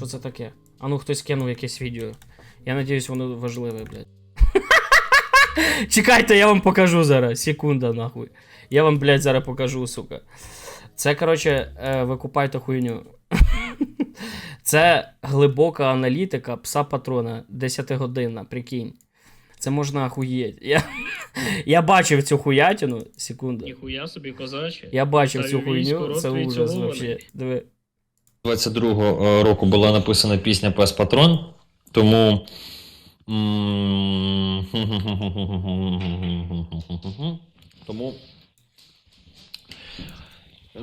Що це таке? А ну хтось кинув якесь відео. Я надіюсь, воно важливе, блядь. Чекайте, я вам покажу зараз. Секунда, нахуй. Я вам, блядь, зараз покажу, сука. Це, коротше, е, ви купайте хуйню. Це глибока аналітика пса патрона 10 годинна, прикинь. Це можна охуєть. Я, я бачив цю хуятину. Секунда. Ніхуя собі, козаче. Я бачив цю Та військо хуйню, це ужас вообще. Диви. 22-го року була написана пісня Пес Патрон, тому. Тому. е,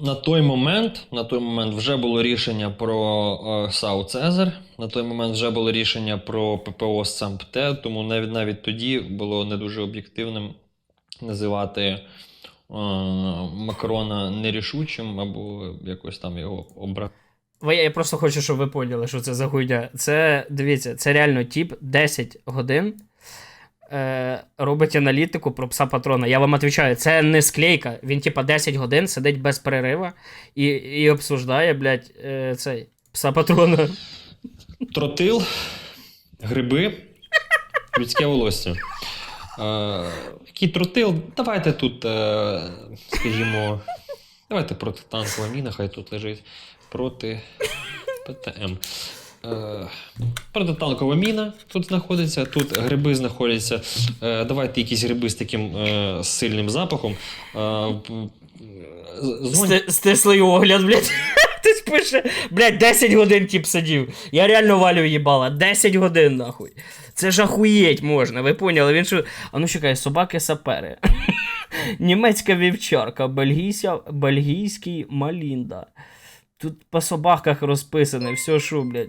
На той момент, на той момент вже було рішення про е, САУ Цезар, на той момент вже було рішення про ППО САМПТ, тому навіть навіть тоді було не дуже об'єктивним називати е, Макрона нерішучим або якось там його обрати. Я просто хочу, щоб ви поняли, що це за хуйня. Це, дивіться, це реально тип 10 годин е, робить аналітику про пса патрона. Я вам відповідаю, це не склейка. Він, типа, 10 годин сидить без перерива і, і обсуждає, блядь, е, цей пса патрона. Тротил, гриби, людське волосся. Е, який тротил? Давайте тут, е, скажімо, давайте протитанкова міна, хай тут лежить. Проти ПТМ. Е, протитанкова міна тут знаходиться, тут гриби знаходяться. Давайте якісь гриби з таким сильним запахом. П- з- дзвонь- Сти- Стислий огляд, блядь. Хтось пише, блядь, 10 годин тип сидів. Я реально валю їбала. 10 годин, нахуй. Це ж ахуєть можна, ви поняли? Він що. А ну чекай, собаки сапери. Німецька вівчарка, бельгійська, бельгійський малінда. Тут по собаках розписане, все що, блядь.